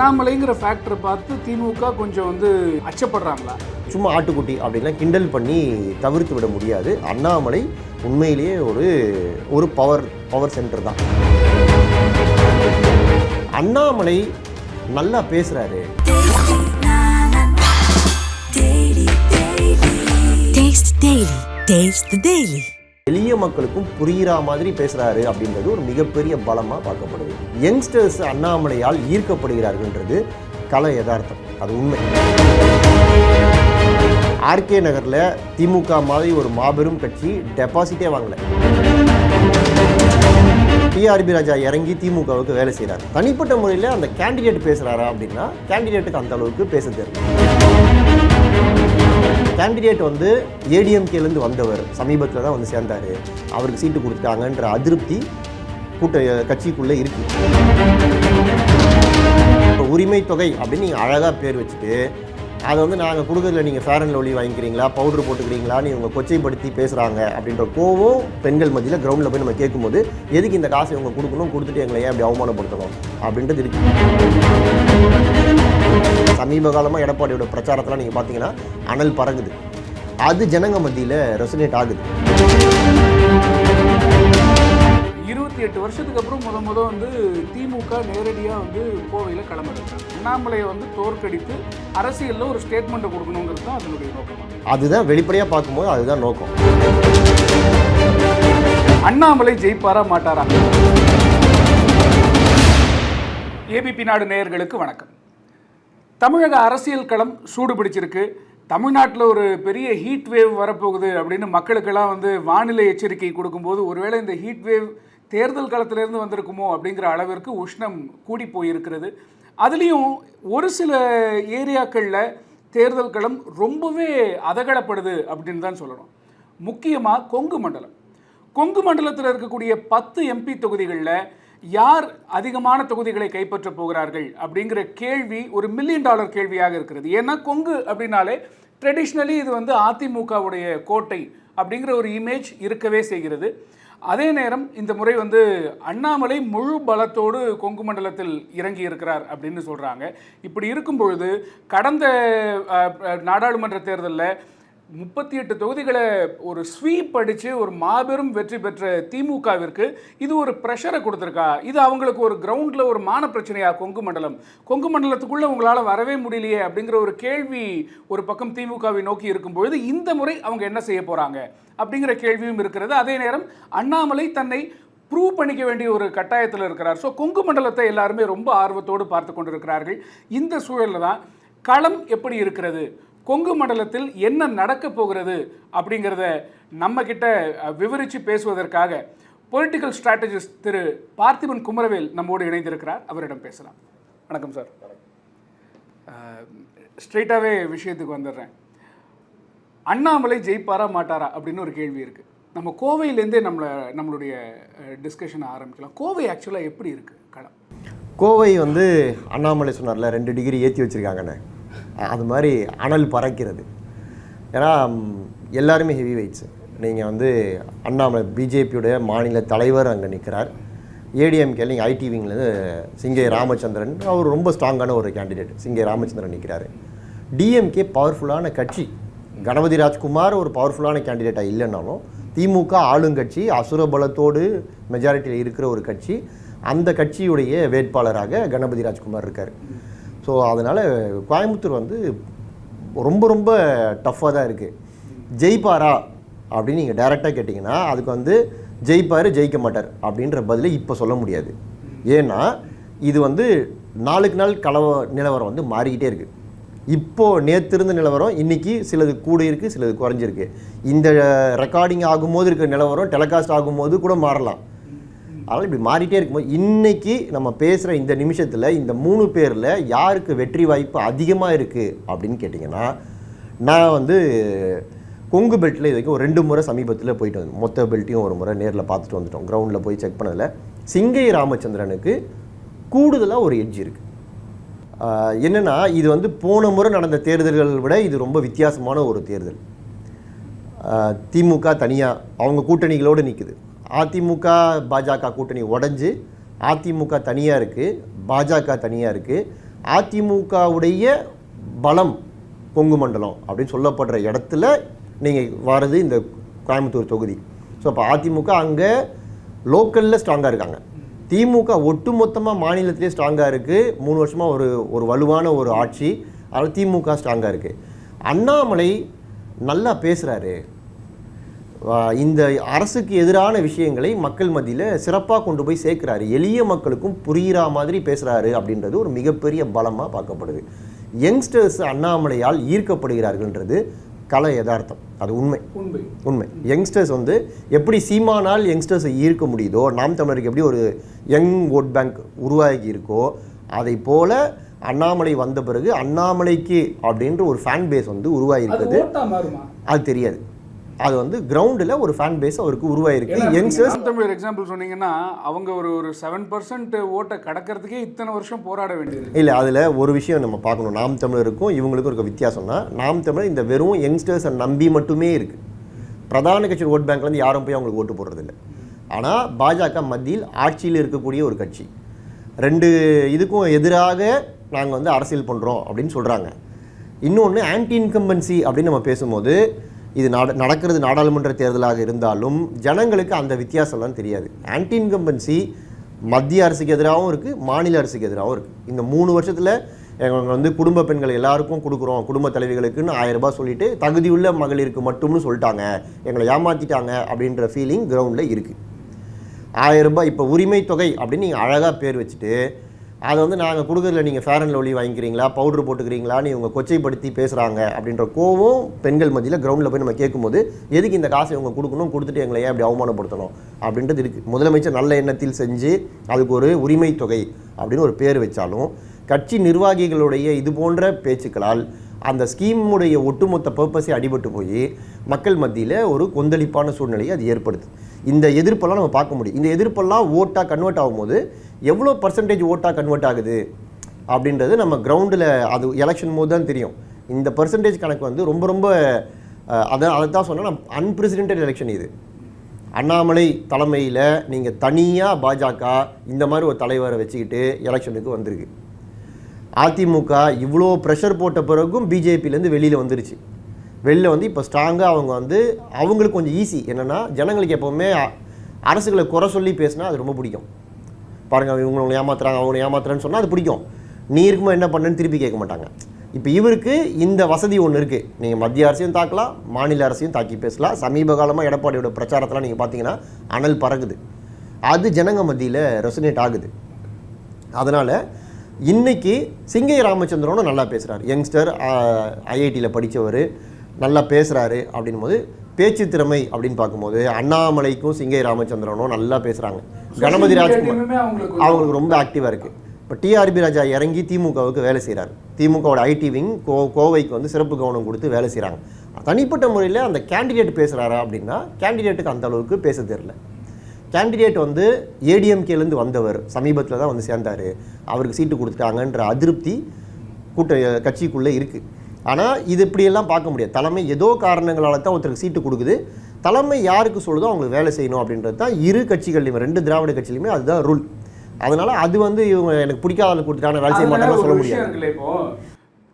அண்ணாமலைங்கிற ஃபேக்டரை பார்த்து திமுக கொஞ்சம் வந்து அச்சப்படுறாங்களா? சும்மா ஆட்டுக்குட்டி அப்படின்லாம் கிண்டல் பண்ணி தவிர்த்து விட முடியாது. அண்ணாமலை உண்மையிலேயே ஒரு ஒரு பவர் பவர் சென்டர் தான். அண்ணாமலை நல்லா பேசுகிறாரு Taste எளிய மக்களுக்கும் புரிகிற மாதிரி பேசுகிறாரு அப்படின்றது ஒரு மிகப்பெரிய பலமாக பார்க்கப்படுது. யங்ஸ்டர்ஸ் அண்ணாமலையால் ஈர்க்கப்படுகிறார்கள்ன்றது கலை யதார்த்தம். அது உண்மை. ஆர்கே நகரில் திமுக மாதிரி ஒரு மாபெரும் கட்சி டெபாசிட்டே வாங்கலை. டிஆர்பி ராஜா இறங்கி திமுகவுக்கு வேலை செய்கிறார் தனிப்பட்ட முறையில் அந்த கேண்டிடேட் பேசுகிறாரா அப்படின்னா கேண்டிடேட்டுக்கு அந்த அளவுக்கு பேச தெரியும். கேண்டிடேட் வந்து ஏடிஎம்கேலேருந்து வந்தவர் சமீபத்தில் தான் வந்து சேர்ந்தார். அவருக்கு சீட்டு கொடுத்துட்டாங்கன்ற அதிருப்தி கூட்ட கட்சிக்குள்ளே இருக்கு. இப்போ உரிமை தொகை அப்படின்னு நீங்கள் அழகாக பேர் வச்சுட்டு அதை வந்து நாங்கள் கொடுக்கறதுல நீங்கள் ஃபேர் அண்ட் லவ்லி வாங்கிக்கிறீங்களா? பவுடர் போட்டுக்கிறீங்களான்னு இவங்க கொச்சைப்படுத்தி பேசுகிறாங்க அப்படின்ற கோவம் பெண்கள் மத்தியில் கிரவுண்டில் போய் நம்ம கேட்கும்போது எதுக்கு இந்த காசை இவங்க கொடுக்கணும்? கொடுத்துட்டு எங்களை ஏன் அப்படி அவமானப்படுத்தணும்? அப்படின்றது இருக்கு. சமீப காலமாக எடப்பாடியோட பிரச்சாரத்தெல்லாம் நீங்கள் பார்த்தீங்கன்னா அனல் பறகுது அது ஜனங்க மத்தியில் ரெசனேட் ஆகுது. இருபத்தி எட்டு வருஷத்துக்கு அப்புறம் முத முத வந்து திமுக நேரடியாக வந்து கோவையில் களமிடுறாங்க அண்ணாமலையை வந்து தோற்கடித்து அரசியலில் ஒரு ஸ்டேட்மெண்ட்டை கொடுக்கணுங்கிறது தான் அதனுடைய நோக்கமாக அதுதான் வெளிப்படையாக பார்க்கும்போது அதுதான் நோக்கம். அண்ணாமலை ஜெயிப்பாரா மாட்டாரா? ஏபிபி நாடு நேயர்களுக்கு வணக்கம். தமிழக அரசியல் களம் சூடு பிடிச்சிருக்கு. தமிழ்நாட்டில் ஒரு பெரிய ஹீட் வேவ் வரப்போகுது அப்படின்னு மக்களுக்கெல்லாம் வந்து வானிலை எச்சரிக்கை கொடுக்கும்போது ஒருவேளை இந்த ஹீட் வேவ் தேர்தல் காலத்திலேருந்து வந்திருக்குமோ அப்படிங்கிற அளவிற்கு உஷ்ணம் கூடி போயிருக்கிறது. அதுலேயும் ஒரு சில ஏரியாக்களில் தேர்தல் களம் ரொம்பவே அதகலப்படுது அப்படின்னு தான் சொல்லணும். முக்கியமாக கொங்கு மண்டலம். கொங்கு மண்டலத்தில் இருக்கக்கூடிய பத்து எம்பி தொகுதிகளில் யார் அதிகமான தொகுதிகளை கைப்பற்றப் போகிறார்கள் அப்படிங்கிற கேள்வி ஒரு மில்லியன் டாலர் கேள்வியாக இருக்கிறது. ஏன்னா கொங்கு அப்படின்னாலே ட்ரெடிஷ்னலி இது வந்து அதிமுகவுடைய கோட்டை அப்படிங்கிற ஒரு இமேஜ் இருக்கவே செய்கிறது. அதே நேரம் இந்த முறை வந்து அண்ணாமலை முழு பலத்தோடு கொங்கு மண்டலத்தில் இறங்கி இருக்கிறார் அப்படின்னு சொல்கிறாங்க இப்படி இருக்கும் பொழுது கடந்த நாடாளுமன்ற தேர்தலில் முப்பத்தி எட்டு தொகுதிகளை ஒரு ஸ்வீப் அடித்து ஒரு மாபெரும் வெற்றி பெற்ற திமுகவிற்கு இது ஒரு ப்ரெஷரை கொடுத்துருக்கா? இது அவங்களுக்கு ஒரு கிரவுண்டில் ஒரு மான பிரச்சனையா கொங்கு மண்டலம்? கொங்கு மண்டலத்துக்குள்ளே உங்களால் வரவே முடியலையே அப்படிங்கிற ஒரு கேள்வி ஒரு பக்கம் திமுகவை நோக்கி இருக்கும் பொழுது இந்த முறை அவங்க என்ன செய்ய போகிறாங்க அப்படிங்கிற கேள்வியும் இருக்கிறது. அதே நேரம் அண்ணாமலை தன்னை ப்ரூவ் பண்ணிக்க வேண்டிய ஒரு கட்டாயத்தில் இருக்கிறார். ஸோ கொங்கு மண்டலத்தை எல்லாருமே ரொம்ப ஆர்வத்தோடு பார்த்து கொண்டிருக்கிறார்கள். இந்த சூழலில் தான் களம் எப்படி இருக்கிறது? கொங்கு மண்டலத்தில் என்ன நடக்க போகிறது அப்படிங்கிறத நம்ம கிட்ட விவரித்து பேசுவதற்காக பொலிட்டிக்கல் ஸ்ட்ராட்டஜிஸ்ட் திரு பார்த்திபன் குமரவேல் நம்மோடு இணைந்திருக்கிறார். அவரிடம் பேசலாம். வணக்கம் சார். ஸ்ட்ரெயிட்டாகவே விஷயத்துக்கு வந்துடுறேன். அண்ணாமலை ஜெயிப்பாரா மாட்டாரா அப்படின்னு ஒரு கேள்வி இருக்குது நம்ம கோவையிலேருந்தே நம்மளை நம்மளுடைய டிஸ்கஷனை ஆரம்பிக்கலாம். கோவை ஆக்சுவலாக எப்படி இருக்குது களம் கோவை வந்து அண்ணாமலை சொன்னார்ல ரெண்டு டிகிரி ஏற்றி வச்சுருக்காங்கண்ணே அது மாதிரி அனல் பறக்கிறது. ஏன்னா எல்லாருமே ஹெவி வெயிட்ஸ் நீங்கள் வந்து அண்ணாமலை பிஜேபியுடைய மாநில தலைவர் அங்கே நிற்கிறார் ஏடிஎம்கே நீங்கள் ஐடி விங்லேருந்து சிங்கை ராமச்சந்திரன் அவர் ரொம்ப ஸ்ட்ராங்கான ஒரு கேண்டிடேட் சிங்கை ராமச்சந்திரன் நிற்கிறாரு டிஎம்கே பவர்ஃபுல்லான கட்சி. கணபதி ராஜ்குமார் ஒரு பவர்ஃபுல்லான கேண்டிடேட்டாக இல்லைன்னாலும் திமுக ஆளுங்கட்சி அசுர பலத்தோடு மெஜாரிட்டியில் இருக்கிற ஒரு கட்சி. அந்த கட்சியுடைய வேட்பாளராக கணபதி ராஜ்குமார் இருக்கார். ஸோ அதனால் கோயம்புத்தூர் வந்து ரொம்ப ரொம்ப டஃப்பாக தான் இருக்குது ஜெயிப்பாரா? அப்படின்னு நீங்கள் டைரெக்டாக கேட்டிங்கன்னா அதுக்கு வந்து ஜெயிப்பார் ஜெயிக்க மாட்டார் அப்படின்ற பதிலை இப்போ சொல்ல முடியாது. ஏன்னா இது வந்து நாளுக்கு நாள் கலவ நிலவரம் வந்து மாறிக்கிட்டே இருக்குது இப்போது நேற்று இருந்த நிலவரம் இன்றைக்கி சிலது கூட இருக்குது சிலது குறைஞ்சிருக்கு. இந்த ரெக்கார்டிங் ஆகும்போது இருக்கிற நிலவரம் டெலிகாஸ்ட் ஆகும்போது கூட மாறலாம். அதனால் இப்படி மாறிட்டே இருக்கும்போது இன்னைக்கு நம்ம பேசுகிற இந்த நிமிஷத்தில் இந்த மூணு பேரில் யாருக்கு வெற்றி வாய்ப்பு அதிகமாக இருக்குது அப்படின்னு கேட்டிங்கன்னா நான் வந்து கொங்கு பெல்ட்டில் இது வரைக்கும் ஒரு ரெண்டு முறை சமீபத்தில் போயிட்டு வந்தோம் மொத்த பெல்ட்டையும் ஒரு முறை நேரில் பார்த்துட்டு வந்துட்டோம். கிரவுண்டில் போய் செக் பண்ணதில் சிங்கை ராமச்சந்திரனுக்கு கூடுதலாக ஒரு எட்ஜ் இருக்குது என்னென்னா இது வந்து போன முறை நடந்த தேர்தல்களை விட இது ரொம்ப வித்தியாசமான ஒரு தேர்தல். திமுக தனியாக அவங்க கூட்டணிகளோடு நிற்குது அதிமுக பாஜக கூட்டணி உடஞ்சி அதிமுக தனியாக இருக்குது பாஜக தனியாக இருக்குது அதிமுகவுடைய பலம் கொங்கு மண்டலம் அப்படின்னு சொல்லப்படுற இடத்துல நீங்கள் வர்றது இந்த கோயம்புத்தூர் தொகுதி. ஸோ அப்போ அதிமுக அங்கே லோக்கலில் ஸ்ட்ராங்காக இருக்காங்க. திமுக ஒட்டுமொத்தமாக மாநிலத்திலே ஸ்ட்ராங்காக இருக்குது மூணு வருஷமாக ஒரு ஒரு வலுவான ஒரு ஆட்சி. அதில் திமுக ஸ்ட்ராங்காக இருக்குது அண்ணாமலை நல்லா பேசுகிறாரு இந்த அரசுக்கு எதிரான விஷயங்களை மக்கள் மத்தியில் சிறப்பாக கொண்டு போய் சேர்க்குறாரு. எளிய மக்களுக்கும் புரிகிற மாதிரி பேசுகிறாரு அப்படின்றது ஒரு மிகப்பெரிய பலமாக பார்க்கப்படுது. யங்ஸ்டர்ஸ் அண்ணாமலையால் ஈர்க்கப்படுகிறார்கள்ன்றது கலை யதார்த்தம். அது உண்மை. உண்மை. உண்மை. யங்ஸ்டர்ஸ் வந்து எப்படி சீமானால் யங்ஸ்டர்ஸை ஈர்க்க முடியுதோ நாம் தமிழருக்கு எப்படி ஒரு யங் ஓட் பேங்க் உருவாகி இருக்கோ அதை போல அண்ணாமலை வந்த பிறகு அண்ணாமலைக்கு அப்படின்ற ஒரு ஃபேன் பேஸ் வந்து உருவாகி அது இருக்குது ஓட்டா மாறுமா? அது தெரியாது. அது வந்து கிரவுண்டில் ஒரு ஃபேன் பேஸ் அவருக்கு உருவாயிருக்கு. யங்ஸ்டர்ஸ் நாம் தமிழர் எக்ஸாம்பிள் சொன்னீங்கன்னா அவங்க ஒரு ஒரு செவன் பர்சன்ட் ஓட்டை கடக்கிறதுக்கே இத்தனை வருஷம் போராட வேண்டியது இல்லை அதில் ஒரு விஷயம் நம்ம பார்க்கணும். நாம் தமிழருக்கும் இவங்களுக்கும் இருக்க வித்தியாசம்னா நாம் தமிழர் இந்த வெறும் யங்ஸ்டர்ஸை நம்பி மட்டுமே இருக்குது பிரதான கட்சி ஓட் பேங்க்லேருந்து யாரும் போய் அவங்களுக்கு ஓட்டு போடுறதில்ல. ஆனால் பாஜக மத்தியில் ஆட்சியில் இருக்கக்கூடிய ஒரு கட்சி. ரெண்டு இதுக்கும் எதிராக நாங்கள் வந்து அரசியல் பண்ணுறோம் அப்படின்னு சொல்கிறாங்க இன்னொன்று ஆன்டி இன்கம்பன்சி அப்படின்னு நம்ம பேசும்போது இது நட நடக்கிறது நாடாளுமன்ற தேர்தலாக இருந்தாலும் ஜனங்களுக்கு அந்த வித்தியாசம்லாம் தெரியாது. ஆன்டி இன்கம்பன்சி மத்திய அரசுக்கு எதிராகவும் இருக்குது மாநில அரசுக்கு எதிராகவும் இருக்குது இந்த மூணு வருஷத்தில் எங்க வந்து குடும்ப பெண்கள் எல்லாருக்கும் கொடுக்குறோம். குடும்ப தலைவிகளுக்குன்னு ஆயிரம் ரூபாய் சொல்லிட்டு தகுதியுள்ள மகளிருக்கு மட்டும்னு சொல்லிட்டாங்க. எங்களை ஏமாற்றிட்டாங்க அப்படின்ற ஃபீலிங் கிரவுண்டில் இருக்குது ஆயிரம் ரூபாய் இப்போ உரிமை தொகை அப்படின்னு நீங்கள் அழகாக பேர் வச்சுட்டு அதை வந்து நாங்கள் கொடுக்குறதுல நீங்கள் ஃபேர் அண்ட் லவ்லி வாங்கிக்கிறீங்களா? பவுடர் போட்டுக்கிறீங்களான்னு இவங்க கொச்சைப்படுத்தி பேசுகிறாங்க அப்படின்ற கோவம் பெண்கள் மத்தியில் கிரவுண்டில் போய் நம்ம கேட்கும்போது எதுக்கு இந்த காசை இவங்க கொடுக்கணும்? கொடுத்துட்டு எங்களை ஏன் அப்படி அவமானப்படுத்தணும்? அப்படின்றது இருக்குது முதலமைச்சர் நல்ல எண்ணத்தில் செஞ்சு அதுக்கு ஒரு உரிமை தொகை அப்படின்னு ஒரு பேர் வச்சாலும் கட்சி நிர்வாகிகளுடைய இது போன்ற பேச்சுக்களால் அந்த ஸ்கீமுடைய ஒட்டுமொத்த பர்பஸே அடிபட்டு போய் மக்கள் மத்தியில் ஒரு கொந்தளிப்பான சூழ்நிலையை அது ஏற்படுது இந்த எதிர்ப்பெல்லாம் நம்ம பார்க்க முடியும். இந்த எதிர்ப்பெல்லாம் ஓட்டாக கன்வெர்ட் ஆகும்போது எவ்வளோ பர்சன்டேஜ் ஓட்டாக கன்வெர்ட் ஆகுது? அப்படின்றது நம்ம கிரவுண்டில் அது எலெக்ஷன் போது தான் தெரியும். இந்த பர்சன்டேஜ் கணக்கு வந்து ரொம்ப ரொம்ப அதை அதை தான் சொன்னால் அன்பிரசிடென்டட் எலெக்ஷன் இது. அண்ணாமலை தலைமையில் நீங்கள் தனியாக பாஜக இந்த மாதிரி ஒரு தலைவரை வச்சுக்கிட்டு எலெக்ஷனுக்கு வந்திருக்கு. அதிமுக இவ்வளோ ப்ரெஷர் போட்ட பிறகும் பிஜேபியிலேருந்து வெளியில் வந்துருச்சு. வெளில வந்து இப்போ ஸ்ட்ராங்காக அவங்க வந்து அவங்களுக்கு கொஞ்சம் ஈஸி என்னென்னா ஜனங்களுக்கு எப்போவுமே அரசுகளை குறை சொல்லி பேசினா அது ரொம்ப பிடிக்கும். பாருங்கள் இவங்க உங்களை ஏமாத்துறாங்க அவங்க ஏமாத்துறேன்னு சொன்னால் அது பிடிக்கும். நீ இருக்கும்போது என்ன பண்ணுன்னு திருப்பி கேட்க மாட்டாங்க. இப்போ இவருக்கு இந்த வசதி ஒன்று இருக்குது நீங்கள் மத்திய அரசையும் தாக்கலாம் மாநில அரசையும் தாக்கி பேசலாம். சமீப காலமாக எடப்பாடியோட பிரச்சாரத்தெல்லாம் நீங்கள் பார்த்தீங்கன்னா அனல் பறகுது அது ஜனங்க மத்தியில் ரெசனேட் ஆகுது. அதனால் இன்றைக்கி சிங்கை ராமச்சந்திரனும் நல்லா பேசுகிறார் யங்ஸ்டர் ஐஐடியில் படித்தவர் நல்லா பேசுகிறாரு அப்படின் போது பேச்சு திறமை அப்படின்னு பார்க்கும்போது அண்ணாமலைக்கும் சிங்கை ராமச்சந்திரனும் நல்லா பேசுகிறாங்க கணபதி ராஜ்குமார் அவங்களுக்கு ரொம்ப ஆக்டிவாக இருக்குது இப்போ டிஆர்பி ராஜா இறங்கி திமுகவுக்கு வேலை செய்கிறார் திமுகவோட ஐடி விங் கோ கோவைக்கு வந்து சிறப்பு கவனம் கொடுத்து வேலை செய்கிறாங்க தனிப்பட்ட முறையில் அந்த கேண்டிடேட் பேசுகிறாரா அப்படின்னா கேண்டிடேட்டுக்கு அந்த அளவுக்கு பேச தெரில கேண்டிடேட் வந்து ஏடிஎம்கேலேருந்து வந்தவர் சமீபத்தில் தான் வந்து சேர்ந்தார். அவருக்கு சீட்டு கொடுத்துட்டாங்கன்ற அதிருப்தி கூட்ட கட்சிக்குள்ளே இருக்குது ஆனால் இது இப்படியெல்லாம் பார்க்க முடியாது. தலைமை ஏதோ காரணங்களால தான் ஒருத்தருக்கு சீட்டு கொடுக்குது. தலைமை யாருக்கு சொல்லுதோ அவங்களுக்கு வேலை செய்யணும் அப்படின்றது தான் இரு கட்சிகள்லையுமே ரெண்டு திராவிட கட்சியிலுமே அதுதான் ரூல் அதனால அது வந்து இவங்க எனக்கு பிடிக்காத ஆளு கொடுத்துட்டாங்க வேலை செய்ய ஒரு சொல்ல முடியாது. இப்போ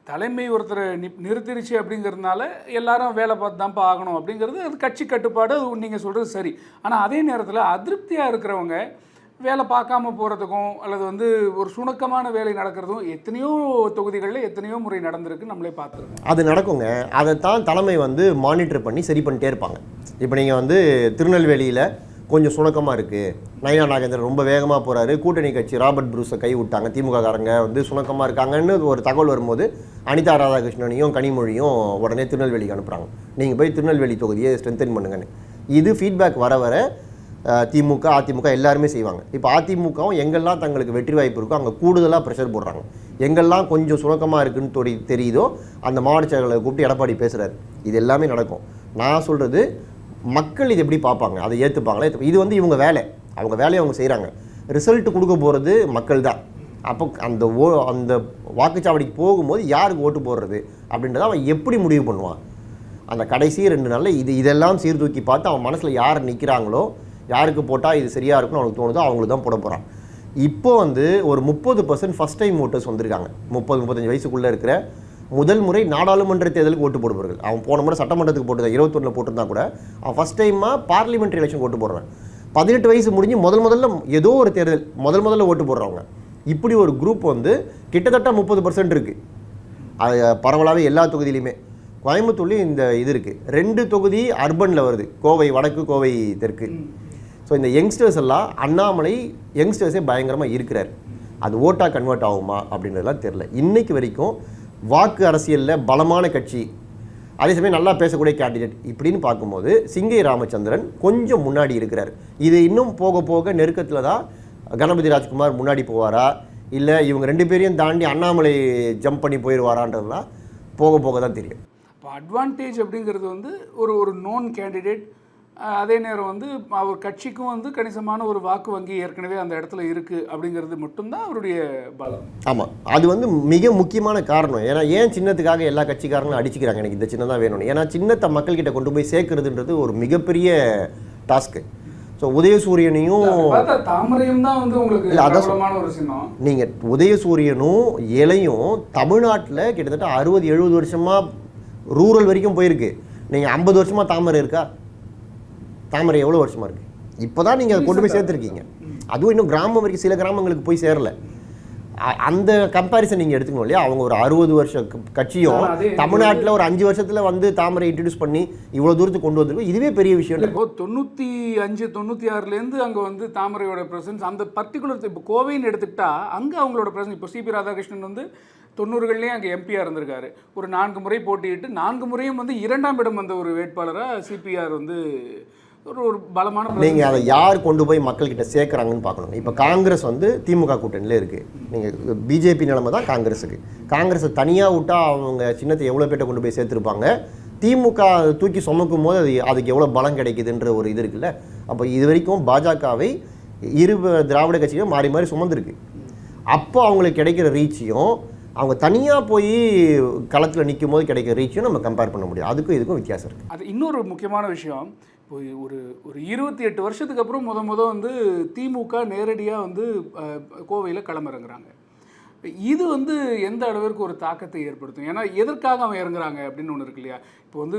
தலைமை ஒருத்தரை நி- நிறுத்திருச்சு அப்படிங்கிறதுனால எல்லாரும் வேலை பார்த்து தான்ப்பா ஆகணும் அப்படிங்கிறது அது கட்சி கட்டுப்பாடு நீங்கள் சொல்கிறது சரி. ஆனால் அதே நேரத்தில் அதிருப்தியாக இருக்கிறவங்க வேலை பார்க்காம போகிறதுக்கும் அல்லது வந்து ஒரு சுணக்கமான வேலை நடக்கிறதும் எத்தனையோ தொகுதிகளில் எத்தனையோ முறை நடந்திருக்கு நம்மளே பார்த்துருக்கோம். அது நடக்குங்க. அதை தான் தலைமை வந்து மானிட்டர் பண்ணி சரி பண்ணிட்டே இருப்பாங்க. இப்போ நீங்கள் வந்து திருநெல்வேலியில் கொஞ்சம் சுணக்கமாக இருக்குது நயனா நாகேந்திரன் ரொம்ப வேகமாக போகிறாரு கூட்டணி கட்சி ராபர்ட் ப்ரூஸை கை விட்டாங்க. திமுக காரங்க வந்து சுணக்கமாக இருக்காங்கன்னு ஒரு தகவல் வரும்போது அனிதா ராதாகிருஷ்ணனையும் கனிமொழியும் உடனே திருநெல்வேலிக்கு அனுப்புகிறாங்க நீங்கள் போய் திருநெல்வேலி தொகுதியை ஸ்ட்ரென்தன் பண்ணுங்கன்னு. இது ஃபீட்பேக் வர வர திமுக அதிமுக எல்லாருமே செய்வாங்க. இப்போ அதிமுகவும் எங்கெல்லாம் தங்களுக்கு வெற்றி வாய்ப்பு இருக்கோ அங்கே கூடுதலாக ப்ரெஷர் போடுறாங்க. எங்கெல்லாம் கொஞ்சம் சுணக்கமாக இருக்குன்னு தொடி தெரியுதோ அந்த மாவட்ட செயலாளர் கூப்பிட்டு எடப்பாடி பேசுகிறார் இது எல்லாமே நடக்கும். நான் சொல்கிறது மக்கள் இது எப்படி பார்ப்பாங்க? அதை ஏற்றுப்பாங்களே இது வந்து இவங்க வேலை. அவங்க வேலையை அவங்க செய்கிறாங்க ரிசல்ட் கொடுக்க போகிறது மக்கள் தான். அப்போ அந்த ஓ அந்த வாக்குச்சாவடிக்கு போகும்போது யாருக்கு ஓட்டு போடுறது அப்படின்றத அவன் எப்படி முடிவு பண்ணுவான்? அந்த கடைசி ரெண்டு நாளில் இது இதெல்லாம் சீர்தூக்கி பார்த்து அவன் மனசில் யார் நிற்கிறாங்களோ யாருக்கு போட்டால் இது சரியாக இருக்கும்னு அவனுக்கு தோணுதோ அவங்களுக்கு தான் போட போகிறான் இப்போ வந்து ஒரு முப்பது பர்சன்ட் ஃபஸ்ட் டைம் ஓட்டர்ஸ் வந்திருக்காங்க. முப்பது முப்பத்தஞ்சு வயசுக்குள்ளே இருக்கிற முதல் முறை நாடாளுமன்ற தேர்தலுக்கு ஓட்டு போடுபவர்கள். அவன் போன முறை சட்டமன்றத்துக்கு போட்டு இருபத்தொன்னில் போட்டிருந்தா கூட அவன் ஃபஸ்ட் டைமாக பார்லிமெண்ட்ரி எலெக்ஷன் ஓட்டு போடுறான். பதினெட்டு வயசு முடிஞ்சு முதல் முதல்ல ஏதோ ஒரு தேர்தல் முதல் முதல்ல ஓட்டு போடுறவங்க. இப்படி ஒரு குரூப் வந்து கிட்டத்தட்ட முப்பது பர்சன்ட் இருக்குது அது பரவலாகவே எல்லா தொகுதியிலையுமே கோயம்புத்தூர்லேயும் இந்த இது இருக்குது ரெண்டு தொகுதி அர்பனில் வருது. கோவை வடக்கு கோவை தெற்கு. ஸோ இந்த யங்ஸ்டர்ஸ் எல்லாம் அண்ணாமலை யங்ஸ்டர்ஸே பயங்கரமாக இருக்கிறார். அது ஓட்டாக கன்வெர்ட் ஆகுமா அப்படின்றதுலாம் தெரில இன்றைக்கு வரைக்கும் வாக்கு அரசியலில் பலமான கட்சி அதே சமயம் நல்லா பேசக்கூடிய கேண்டிடேட் இப்படின்னு பார்க்கும்போது சிங்கை ராமச்சந்திரன் கொஞ்சம் முன்னாடி இருக்கிறார். இது இன்னும் போக போக நெருக்கத்தில் தான் கணபதி ராஜ்குமார் முன்னாடி போவாரா? இல்லை இவங்க ரெண்டு பேரையும் தாண்டி அண்ணாமலை ஜம்ப் பண்ணி போயிடுவாரான்றதுலாம் போக போக தான் தெரியும். இப்போ அட்வான்டேஜ் அப்படிங்கிறது வந்து ஒரு ஒரு நோன் கேண்டிடேட் அதே நேரம் வந்து அவர் கட்சிக்கும் வந்து கணிசமான ஒரு வாக்கு வங்கி ஏற்கனவே அந்த இடத்துல இருக்குது அப்படிங்கிறது மட்டும்தான் அவருடைய பலம். ஆமாம் அது வந்து மிக முக்கியமான காரணம். ஏன்னா ஏன் சின்னத்துக்காக எல்லா கட்சிக்காரங்களும் அடிச்சுக்கிறாங்க? எனக்கு இந்த சின்னம் தான் வேணும்னு. ஏன்னா சின்னத்தை மக்கள்கிட்ட கொண்டு போய் சேர்க்கறதுன்றது ஒரு மிகப்பெரிய டாஸ்க்கு. ஸோ உதயசூரியனையும் தாமரையும் தான் வந்து உங்களுக்கு இல்ல, அதான் ஒரு சின்னம். நீங்கள் உதயசூரியனும் இலையும் தமிழ்நாட்டில் கிட்டத்தட்ட அறுபது எழுபது வருஷமாக ரூரல் வரைக்கும் போயிருக்கு. நீங்கள் ஐம்பது வருஷமாக தாமரை இருக்கா? தாமரை எவ்வளோ வருஷமாக இருக்குது இப்போ தான் நீங்கள் கொண்டு போய் சேர்த்துருக்கீங்க. அதுவும் இன்னும் கிராமம் வரைக்கும் சில கிராமங்களுக்கு போய் சேரல. அந்த கம்பேரிசன் நீங்கள் எடுத்துக்கணும் இல்லையா? அவங்க ஒரு அறுபது வருஷ கட்சியும் அதே- தமிழ்நாட்டில் ஒரு அஞ்சு வருஷத்தில் வந்து தாமரை இன்ட்ரடியூஸ் பண்ணி இவ்வளோ தூரத்துக்கு கொண்டு வந்திருக்கோம். இதுவே பெரிய விஷயம் இப்போ தொண்ணூற்றி அஞ்சு தொண்ணூற்றி ஆறுலேருந்து அங்கே வந்து தாமரையோட பிரசன்ஸ் அந்த பர்டிகுலர் இப்போ கோவைன்னு எடுத்துக்கிட்டா அங்கே அவங்களோட பிரசன்ஸ் இப்போ சிபி ராதாகிருஷ்ணன் வந்து தொண்ணூறுகள்லேயும் அங்கே எம்பியாக இருந்திருக்காரு. ஒரு நான்கு முறை போட்டியிட்டு நான்கு முறையும் வந்து இரண்டாம் இடம் வந்த ஒரு வேட்பாளராக சிபிஆர் வந்து ஒரு ஒரு பலமான. நீங்கள் அதை யார் கொண்டு போய் மக்கள்கிட்ட சேர்க்குறாங்கன்னு பார்க்கணும். இப்போ காங்கிரஸ் வந்து திமுக கூட்டணியில் இருக்குது நீங்கள் பிஜேபி நிலைமை தான் காங்கிரஸுக்கு. காங்கிரஸை தனியாக விட்டா அவங்க சின்னத்தை எவ்வளோ பேர்ட்ட கொண்டு போய் சேர்த்துருப்பாங்க? திமுக தூக்கி சுமக்கும் போது அது அதுக்கு எவ்வளோ பலம் கிடைக்குதுன்ற ஒரு இது இருக்குல்ல? அப்போ இது வரைக்கும் பாஜகவை இரு திராவிட கட்சிகளும் மாறி மாறி சுமந்துருக்கு. அப்போ அவங்களுக்கு கிடைக்கிற ரீச்சையும் அவங்க தனியாக போய் களத்தில் நிற்கும் போது கிடைக்கிற ரீச்சையும் நம்ம கம்பேர் பண்ண முடியும். அதுக்கும் இதுக்கும் வித்தியாசம் இருக்குது அது இன்னொரு முக்கியமான விஷயம். இப்போ ஒரு ஒரு இருபத்தி எட்டு வருஷத்துக்கு அப்புறம் முத முத வந்து திமுக நேரடியாக வந்து கோவையில் களமிறங்குறாங்க. இது வந்து எந்த அளவிற்கு ஒரு தாக்கத்தை ஏற்படுத்தும்? ஏன்னா எதற்காக அவன் இறங்குறாங்க அப்படின்னு ஒன்று இருக்கு இல்லையா? இப்போ வந்து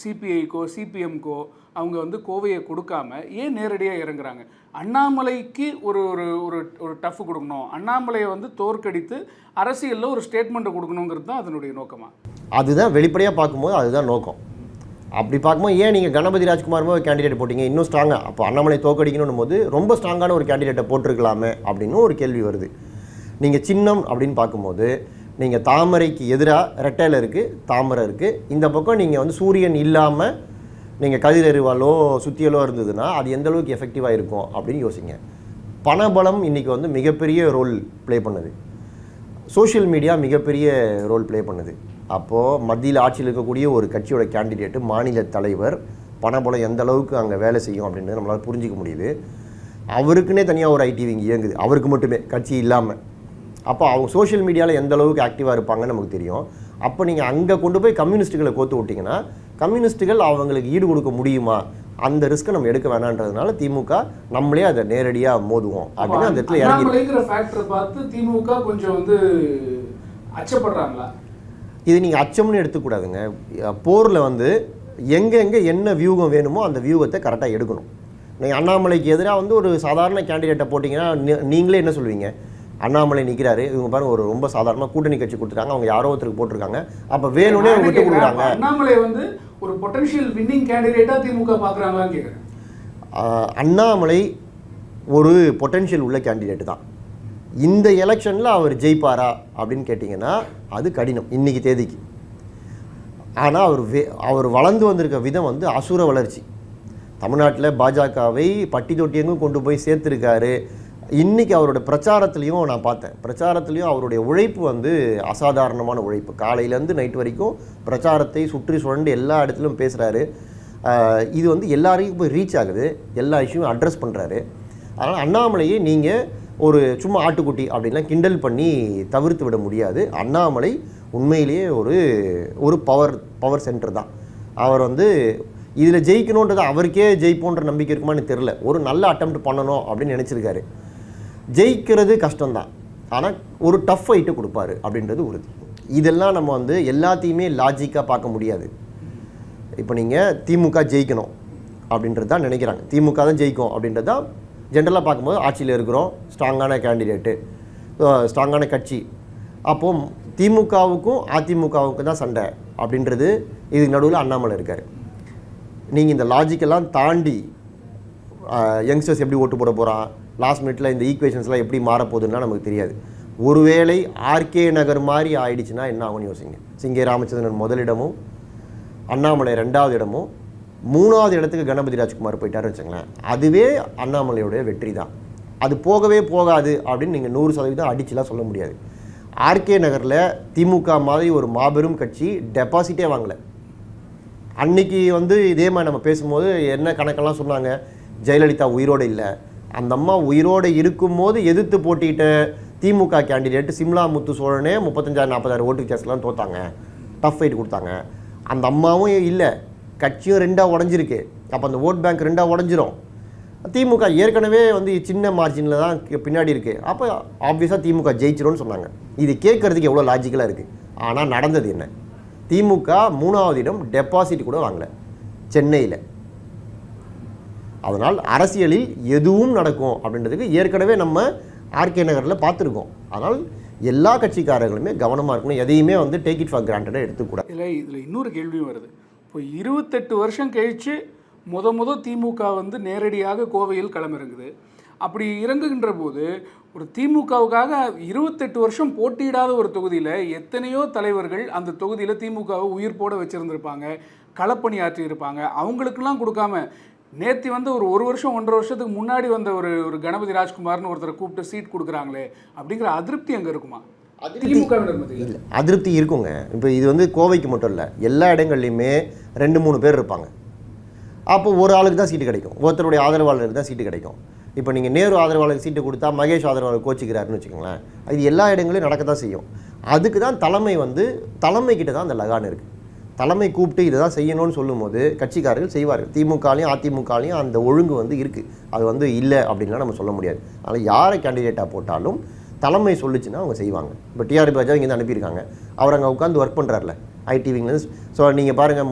சிபிஐக்கோ சிபிஎம்கோ அவங்க வந்து கோவையை கொடுக்காம ஏன் நேரடியாக இறங்குறாங்க? அண்ணாமலைக்கு ஒரு ஒரு ஒரு ஒரு டஃப் கொடுக்கணும். அண்ணாமலையை வந்து தோற்கடித்து அரசியலில் ஒரு ஸ்டேட்மெண்ட்டை கொடுக்கணுங்கிறது தான் அதனுடைய நோக்கமாக அதுதான் வெளிப்படையாக பார்க்கும்போது அதுதான் நோக்கம். அப்படி பார்க்கும்போது ஏன் நீங்கள் கணபதி ராஜ்குமார் ஒரு கேண்டிடேட் போட்டீங்க? இன்னும் ஸ்ட்ராங்காக அப்போ அண்ணாமலை தோக்கடிக்கணும் போது ரொம்ப ஸ்ட்ராங்கான ஒரு கேண்டிடேட்டை போட்டிருக்கலாமே அப்படின்னு ஒரு கேள்வி வருது. நீங்கள் சின்னம் அப்படின்னு பார்க்கும்போது நீங்கள் தாமரைக்கு எதிராக ரெட்டையில் இருக்குது தாமரை இருக்குது இந்த பக்கம் நீங்கள் வந்து சூரியன் இல்லாமல் நீங்கள் கதிர் எறிவாலோ சுத்தியலோ இருந்ததுன்னா அது எந்த அளவுக்கு எஃபெக்டிவாக இருக்கும் அப்படின்னு யோசிங்க. பணபலம் இன்றைக்கி வந்து மிகப்பெரிய ரோல் ப்ளே பண்ணுது. சோஷியல் மீடியா மிகப்பெரிய ரோல் ப்ளே பண்ணுது. அப்போது மத்தியில் ஆட்சியில் இருக்கக்கூடிய ஒரு கட்சியோட கேண்டிடேட்டு மாநில தலைவர் பணபலம் எந்த அளவுக்கு அங்கே வேலை செய்யும் அப்படின்றது நம்மளால் புரிஞ்சிக்க முடியுது. அவருக்குன்னே தனியாக ஒரு ஐடி விங் இயங்குது. அவருக்கு மட்டுமே கட்சி இல்லாமல் அப்போ அவங்க சோஷியல் மீடியாவில் எந்த அளவுக்கு ஆக்டிவாக இருப்பாங்கன்னு நமக்கு தெரியும். அப்போ நீங்கள் அங்கே கொண்டு போய் கம்யூனிஸ்ட்டுகளை கோத்து விட்டிங்கன்னா கம்யூனிஸ்ட்டுகள் அவங்களுக்கு ஈடு கொடுக்க முடியுமா? அந்த ரிஸ்க்கை நம்ம எடுக்க வேணான்றதுனால திமுக நம்மளே அதை நேரடியாக மோதுவோம் அப்படின்னு அந்த இடத்துல இறங்கி பார்த்து திமுக கொஞ்சம் வந்து அச்சப்படுறாங்களா? இது நீங்கள் அச்சம்னு எடுத்துக்கூடாதுங்க. போரில் வந்து எங்கெங்கே என்ன வியூகம் வேணுமோ அந்த வியூகத்தை கரெக்டாக எடுக்கணும். நீங்கள் அண்ணாமலைக்கு எதிராக வந்து ஒரு சாதாரண கேண்டிடேட்டை போட்டிங்கன்னா நீங்களே என்ன சொல்லுவீங்க அண்ணாமலை நிற்கிறாரு இவங்க பாருங்க ஒரு ரொம்ப சாதாரணமாக கூட்டணி கட்சி கொடுத்துருக்காங்க அவங்க யாரோ ஒருத்தருக்கு போட்டிருக்காங்க. அப்போ வேணும்னே அவங்க விட்டு கொடுக்குறாங்க. அண்ணாமலை வந்து ஒரு பொட்டன்ஷியல் வின்னிங் கேண்டிடேட்டா திமுக பாக்குறாங்களான்னு கேக்குறேன். ஆஹ், அண்ணாமலை ஒரு பொட்டென்ஷியல் உள்ள கேண்டிடேட் தான். இந்த எலெக்ஷனில் அவர் ஜெயிப்பாரா அப்படின்னு கேட்டிங்கன்னா அது கடினம் இன்னைக்கு தேதிக்கு. ஆனால் அவர் வே அவர் வளர்ந்து வந்திருக்க விதம் வந்து அசுர வளர்ச்சி. தமிழ்நாட்டில் பாஜகவை பட்டி தொட்டியெங்கும் கொண்டு போய் சேர்த்துருக்காரு. இன்றைக்கி அவரோட பிரச்சாரத்துலேயும் நான் பார்த்தேன். பிரச்சாரத்துலேயும் அவருடைய உழைப்பு வந்து அசாதாரணமான உழைப்பு. காலையிலேருந்து நைட் வரைக்கும் பிரச்சாரத்தை சுற்றி சுழண்டு எல்லா இடத்துலையும் பேசுகிறாரு இது வந்து எல்லாரையும் போய் ரீச் ஆகுது. எல்லா இஷ்யூவும் அட்ரஸ் பண்ணுறாரு அதனால் அண்ணாமலையை நீங்கள் ஒரு சும்மா ஆட்டுக்குட்டி அப்படின்லாம் கிண்டல் பண்ணி தவிர்த்து விட முடியாது. அண்ணாமலை உண்மையிலேயே ஒரு ஒரு பவர் பவர் சென்டர் தான். அவர் வந்து இதில் ஜெயிக்கணுன்றது அவருக்கே ஜெயிப்போன்ற நம்பிக்கை இருக்குமான்னு தெரில ஒரு நல்ல அட்டம் பண்ணணும் அப்படின்னு நினச்சிருக்காரு. ஜெயிக்கிறது கஷ்டம்தான். ஆனால் ஒரு டஃப் ஃபைட்டு கொடுப்பாரு அப்படின்றது உறுதி. இதெல்லாம் நம்ம வந்து எல்லாத்தையுமே லாஜிக்காக பார்க்க முடியாது. இப்போ நீங்கள் திமுக ஜெயிக்கணும் அப்படின்றது தான் நினைக்கிறாங்க. திமுக தான் ஜெயிக்கும் அப்படின்றது தான் ஜென்ரலாக பார்க்கும்போது ஆட்சியில் இருக்கிறோம். ஸ்ட்ராங்கான கேண்டிடேட்டு. ஸ்ட்ராங்கான கட்சி. அப்போது திமுகவுக்கும் அதிமுகவுக்கும் தான் சண்டை அப்படின்றது இதுக்கு நடுவில் அண்ணாமலை இருக்கார். நீங்கள் இந்த லாஜிக்கெல்லாம் தாண்டி யங்ஸ்டர்ஸ் எப்படி ஓட்டு போட போகிறான் லாஸ்ட் மினிட்ல இந்த ஈக்குவேஷன்ஸ்லாம் எப்படி மாறப்போகுதுன்னா நமக்கு தெரியாது. ஒருவேளை ஆர்கே நகர் மாதிரி ஆயிடுச்சுன்னா என்ன ஆகும்னு யோசிங்க. சிங்கே ராமச்சந்திரன் முதலிடமும் அண்ணாமலை ரெண்டாவது இடமும் மூணாவது இடத்துக்கு கணபதி ராஜ்குமார் போயிட்டாருன்னு வச்சுங்களேன் அதுவே அண்ணாமலையுடைய வெற்றி தான் அது போகவே போகாது அப்படின்னு நீங்கள் நூறு சதவீதம் அடிச்சுலாம் சொல்ல முடியாது. ஆர்கே நகரில் திமுக மாதிரி ஒரு மாபெரும் கட்சி டெபாசிட்டே வாங்கலை. அன்னைக்கு வந்து இதே மாதிரி நம்ம பேசும்போது என்ன கணக்கெல்லாம் சொன்னாங்க? ஜெயலலிதா உயிரோடு இல்லை. அந்த அம்மா உயிரோடு இருக்கும்போது எதிர்த்து போட்டிட்ட திமுக கேண்டிடேட் சிம்லா முத்து சோழனே முப்பத்தஞ்சாயிரம் நாற்பதாயிரம் ஓட்டு வித்தியாசம்லாம் தோத்தாங்க. டஃப் ஃபைட் கொடுத்தாங்க. அந்த அம்மாவும் இல்லை. கட்சியும் ரெண்டாக உடஞ்சிருக்கு. அப்போ அந்த ஓட் பேங்க் ரெண்டாக உடஞ்சிரும். திமுக ஏற்கனவே வந்து சின்ன மார்ஜினில் தான் பின்னாடி இருக்குது அப்போ ஆப்வியஸாக திமுக ஜெயிச்சிரும்னு சொன்னாங்க. இது கேட்குறதுக்கு எவ்வளோ லாஜிக்கலாக இருக்குது ஆனால் நடந்தது என்ன? திமுக மூணாவது இடம் டெபாசிட் கூட வாங்கல. சென்னையில். அதனால் அரசியலில் எதுவும் நடக்கும் அப்படின்றதுக்கு ஏற்கனவே நம்ம ஆர்கே நகரில் பார்த்துருக்கோம். அதனால் எல்லா கட்சிக்காரர்களுமே கவனமாக இருக்கணும். எதையுமே வந்து டேக் இட் ஃபார் கிராண்டடாக எடுத்துக்கூடாது. இல்லை இதில் இன்னொரு கேள்வியும் வருது. இப்போ இருபத்தெட்டு வருஷம் கழித்து முத முத திமுக வந்து நேரடியாக கோவையில் களமிறங்குது. அப்படி இறங்குகின்ற போது ஒரு திமுகவுக்காக இருபத்தெட்டு வருஷம் போட்டியிடாத ஒரு தொகுதியில் எத்தனையோ தலைவர்கள் அந்த தொகுதியில் திமுகவை உயிர் போட வச்சுருந்துருப்பாங்க களப்பணி ஆற்றியிருப்பாங்க அவங்களுக்கெல்லாம் கொடுக்காம நேற்று வந்து ஒரு ஒரு வருஷம் ஒன்றரை வருஷத்துக்கு முன்னாடி வந்த ஒரு ஒரு கணபதி ராஜ்குமார்னு ஒருத்தரை கூப்பிட்டு சீட் கொடுக்குறாங்களே அப்படிங்கிற அதிருப்தி அங்கே இருக்குமா? இல்லை அதிருப்தி இருக்குங்க. இப்போ இது வந்து கோவைக்கு மட்டும் இல்லை எல்லா இடங்கள்லையுமே ரெண்டு மூணு பேர் இருப்பாங்க. அப்போ ஒரு ஆளுக்கு தான் சீட்டு கிடைக்கும். ஒருத்தருடைய ஆதரவாளருக்கு தான் சீட்டு கிடைக்கும். இப்போ நீங்கள் நேரு ஆதரவாளருக்கு சீட்டு கொடுத்தா மகேஷ் ஆதரவாளர் கோச்சிக்கிறாருன்னு வச்சுக்கோங்களேன் இது எல்லா இடங்களையும் நடக்க தான் செய்யும். அதுக்கு தான் தலைமை வந்து தலைமை கிட்ட தான் அந்த லகான் இருக்குது தலைமை கூப்பிட்டு இதை தான் செய்யணும்னு சொல்லும்போது கட்சிக்காரர்கள் செய்வார்கள். திமுகலையும் அதிமுகலையும் அந்த ஒழுங்கு வந்து இருக்குது அது வந்து இல்லை அப்படின்லாம் நம்ம சொல்ல முடியாது. அதனால் யாரை கேண்டிடேட்டாக போட்டாலும் தலைமை சொல்லுச்சுன்னா அவங்க செய்வாங்க. இப்போ டிஆர் பாஜா இங்கேருந்து அனுப்பியிருக்காங்க. அவர் அங்கே உட்காந்து ஒர்க் பண்ணுறாருல ஐடிவிங்லேருந்து ஸோ நீங்கள் பாருங்கள்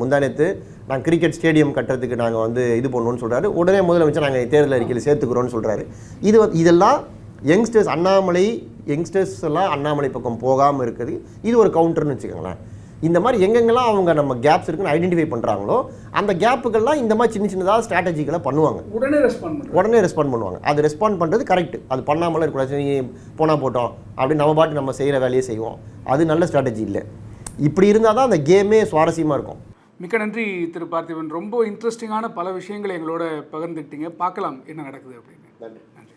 முந்தானத்து நாங்கள் கிரிக்கெட் ஸ்டேடியம் கட்டுறதுக்கு நாங்கள் வந்து இது பண்ணணும்னு சொல்கிறாரு உடனே முதலமைச்சர் நாங்கள் தேர்தல் அறிக்கையில் சேர்த்துக்கிறோம்னு சொல்கிறாரு இது இதெல்லாம் யங்ஸ்டர்ஸ் அண்ணாமலை யங்ஸ்டர்ஸ் எல்லாம் அண்ணாமலை பக்கம் போகாமல் இருக்குது. இது ஒரு கவுண்டர்னு வச்சுக்கோங்களேன். இந்த மாதிரி எங்கெங்கெல்லாம் அவங்க நம்ம கேப்ஸ் இருக்குன்னு ஐடென்டிஃபை பண்ணுறாங்களோ அந்த கேப்புக்கெல்லாம் இந்த மாதிரி சின்ன சின்னதாக ஸ்ட்ராட்டஜிக்கெல்லாம் பண்ணுவாங்க. உடனே ரெஸ்பாண்ட் உடனே ரெஸ்பாண்ட் பண்ணுவாங்க. அது ரெஸ்பாண்ட் பண்ணுறது கரெக்ட் அது பண்ணாமலாம் இருக்கக்கூடாது. நீ போனால் போட்டோம் அப்படி நம்ம பாட்டு நம்ம செய்கிற வேலையை செய்வோம். அது நல்ல ஸ்ட்ராட்டஜி இல்லை. இப்படி இருந்தால் தான் அந்த கேமே சுவாரஸ்யமாக இருக்கும். மிக்க நன்றி திரு பார்த்திபன். ரொம்ப இன்ட்ரெஸ்டிங்கான பல விஷயங்களை எங்களோட பகிர்ந்துக்கிட்டீங்க. பார்க்கலாம் என்ன நடக்குது அப்படின்னு. நன்றி.